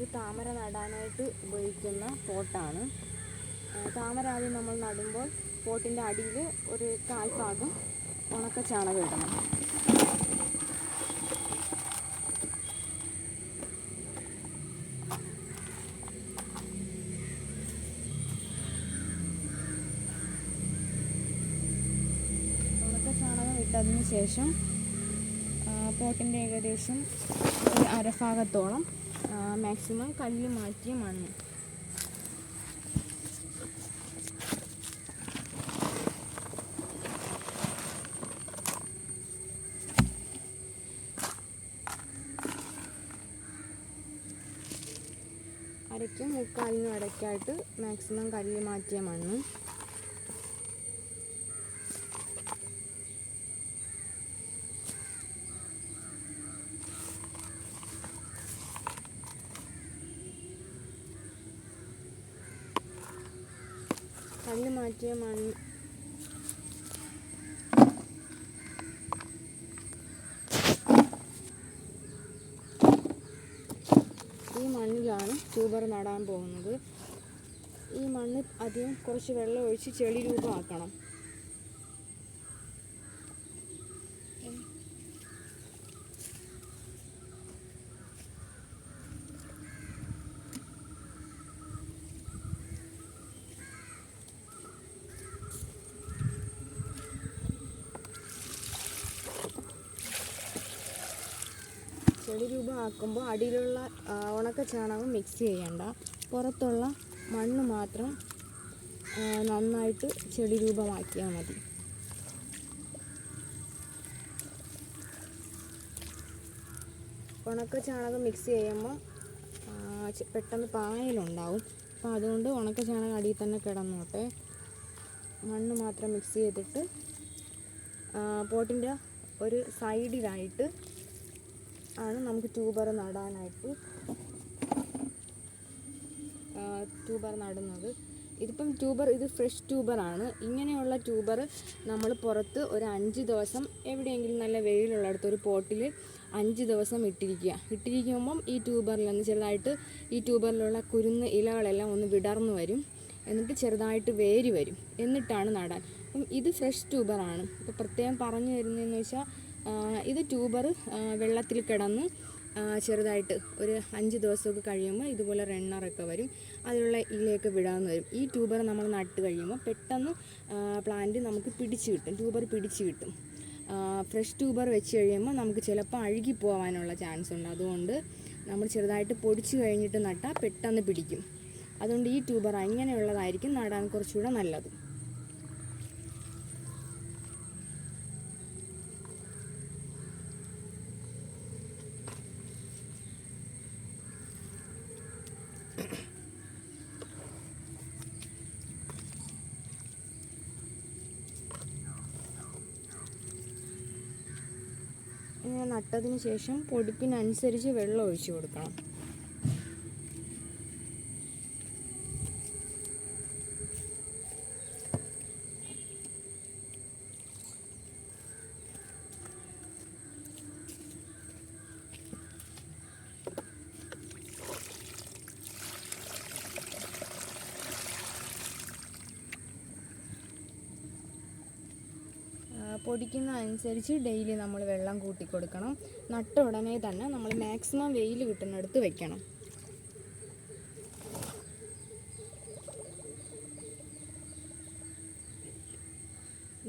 ഇത് താമര നടാനായിട്ട് ഉപയോഗിക്കുന്ന പോട്ടാണ്. താമര ആദ്യം നമ്മൾ നടുമ്പോൾ പോട്ടിന്റെ അടിയിൽ ഒരു കാൽഭാഗം ഉണക്ക ചാണകം ഇടണം. ശേഷം പോട്ടിന്റെ ഏകദേശം ഒരു അരഭാഗത്തോളം മാക്സിമം കല്ല് മാറ്റി മണ്ണ്. അരയ്ക്കും മുക്കാലിനും ഇടയ്ക്കായിട്ട് മാക്സിമം കല്ല് മാറ്റിയ മണ്ണ്. കല്ല് മാറ്റിയ മണ്ണ് ഈ മണ്ണിലാണ് ട്യൂബർ നടാൻ പോകുന്നത്. ഈ മണ്ണ് അധികം കുറച്ച് വെള്ളം ഒഴിച്ച് ചെളി രൂപമാക്കണം. ചെളി രൂപമാക്കുമ്പോൾ അടിയിലുള്ള ഉണക്ക ചാണകം മിക്സ് ചെയ്യണ്ട. പുറത്തുള്ള മണ്ണ് മാത്രം നന്നായിട്ട് ചെളി രൂപമാക്കിയാൽ മതി. ഉണക്ക ചാണകം മിക്സ് ചെയ്യുമ്പോൾ പെട്ടെന്ന് പായലുണ്ടാവും. അപ്പോൾ അതുകൊണ്ട് ഉണക്ക ചാണകം അടിയിൽ തന്നെ കിടന്നോട്ടെ മണ്ണ് മാത്രം മിക്സ് ചെയ്തിട്ട് പോട്ടിന്റെ ഒരു സൈഡിലായിട്ട് ആണ് നമുക്ക് ട്യൂബർ നടാനായിട്ട്. ട്യൂബർ നടുന്നത്. ഇതിപ്പം ട്യൂബർ ഇത് ഫ്രഷ് ട്യൂബറാണ്. ഇങ്ങനെയുള്ള ട്യൂബർ നമ്മൾ പുറത്ത് ഒരു അഞ്ച് ദിവസം എവിടെയെങ്കിലും നല്ല വെയിലുള്ളിടത്ത് ഒരു പോട്ടിൽ അഞ്ച് ദിവസം ഇട്ടിരിക്കുക. ഇട്ടിരിക്കുമ്പം ഈ ട്യൂബറിൽ നിന്ന് ചെറുതായിട്ട് ഈ ട്യൂബറിലുള്ള കുരുന്ന് ഇലകളെല്ലാം ഒന്ന് വിടർന്നു വരും. എന്നിട്ട് ചെറുതായിട്ട് വേരി വരും. എന്നിട്ടാണ് നടാൻ. അപ്പം ഇത് ഫ്രഷ് ട്യൂബറാണ്. ഇപ്പോൾ പ്രത്യേകം പറഞ്ഞു തരുന്നതെന്ന് വെച്ചാൽ ഇത് ട്യൂബർ വെള്ളത്തിൽ കിടന്ന് ചെറുതായിട്ട് ഒരു അഞ്ച് ദിവസമൊക്കെ കഴിയുമ്പോൾ ഇതുപോലെ റണ്ണറൊക്കെ വരും. അതിലുള്ള ഇലയൊക്കെ വിടാമെന്ന് വരും. ഈ ട്യൂബർ നമ്മൾ നട്ട് കഴിയുമ്പോൾ പെട്ടെന്ന് പ്ലാന്റ് നമുക്ക് പിടിച്ച് കിട്ടും. ട്യൂബർ പിടിച്ച് കിട്ടും. ഫ്രഷ് ട്യൂബർ വെച്ച് കഴിയുമ്പോൾ നമുക്ക് ചിലപ്പോൾ അഴുകി പോകാനുള്ള ചാൻസ് ഉണ്ട്. അതുകൊണ്ട് നമ്മൾ ചെറുതായിട്ട് പൊടിച്ച് കഴിഞ്ഞിട്ട് നട്ടാൽ പെട്ടെന്ന് പിടിക്കും. അതുകൊണ്ട് ഈ ട്യൂബർ അങ്ങനെയുള്ളതായിരിക്കും നടാൻ കുറച്ചുകൂടെ നല്ലത്. നട്ടതിന് ശേഷം പൊടിപ്പിനനുസരിച്ച് വെള്ളം ഒഴിച്ചു കൊടുക്കണം. പൊടിക്കുന്ന അനുസരിച്ച് ഡെയിലി നമ്മൾ വെള്ളം കൂട്ടി കൊടുക്കണം നട്ട ഉടനെ തന്നെ നമ്മൾ മാക്സിമം വെയിൽ കിട്ടുന്നിടത്ത് വെക്കണം.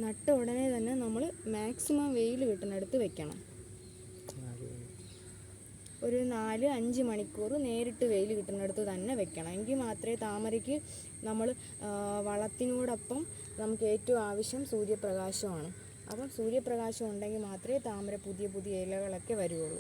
നട്ട ഉടനെ തന്നെ നമ്മൾ മാക്സിമം വെയിൽ കിട്ടുന്നിടത്ത് വെക്കണം. ഒരു നാല് അഞ്ച് മണിക്കൂർ നേരിട്ട് വെയിൽ കിട്ടുന്നിടത്ത് തന്നെ വെക്കണം. എങ്കിൽ മാത്രമേ താമരയ്ക്ക് നമ്മൾ വളത്തിനോടൊപ്പം നമുക്ക് ഏറ്റവും ആവശ്യം സൂര്യപ്രകാശമാണ്. അപ്പം സൂര്യപ്രകാശം ഉണ്ടെങ്കിൽ മാത്രമേ താമര പുതിയ പുതിയ ഇലകളൊക്കെ വരുള്ളൂ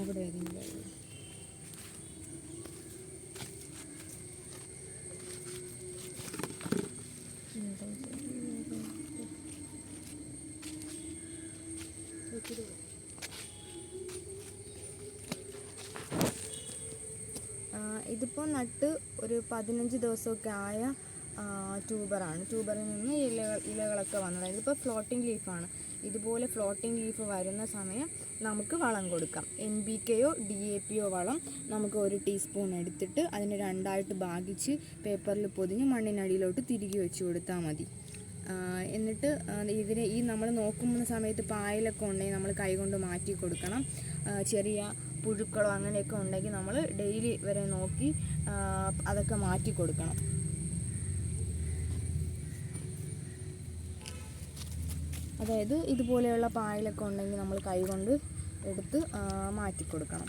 അവിടെ ഏതെങ്കിലും വെള്ളം. ഇതിപ്പോൾ നട്ട് ഒരു പതിനഞ്ച് ദിവസമൊക്കെ ആയ ട്യൂബറാണ്. ട്യൂബറിൽ നിന്ന് ഇലകൾ ഇലകളൊക്കെ വന്നത് ഇതിപ്പോൾ ഫ്ലോട്ടിംഗ് ലീഫാണ് ഇതുപോലെ ഫ്ലോട്ടിംഗ് ലീഫ് വരുന്ന സമയം നമുക്ക് വളം കൊടുക്കാം. എൻ ബി കെയോ ഡി എ പിയോ വളം നമുക്ക് ഒരു ടീസ്പൂൺ എടുത്തിട്ട് അതിനെ രണ്ടായിട്ട് ഭാഗിച്ച് പേപ്പറിൽ പൊതിഞ്ഞ് മണ്ണിനടിയിലോട്ട് തിരികെ വെച്ച് കൊടുത്താൽ മതി. എന്നിട്ട് ഇതിന് ഈ നമ്മൾ നോക്കുന്ന സമയത്ത് പായലൊക്കെ ഉണ്ടെങ്കിൽ നമ്മൾ കൈകൊണ്ട് മാറ്റി കൊടുക്കണം. ചെറിയ പുഴുക്കളോ അങ്ങനെയൊക്കെ ഉണ്ടെങ്കിൽ നമ്മൾ ഡെയിലി വരെ നോക്കി അതൊക്കെ മാറ്റി കൊടുക്കണം. അതായത് ഇതുപോലെയുള്ള പായലൊക്കെ ഉണ്ടെങ്കിൽ നമ്മൾ കൈകൊണ്ട് എടുത്ത് മാറ്റി കൊടുക്കണം.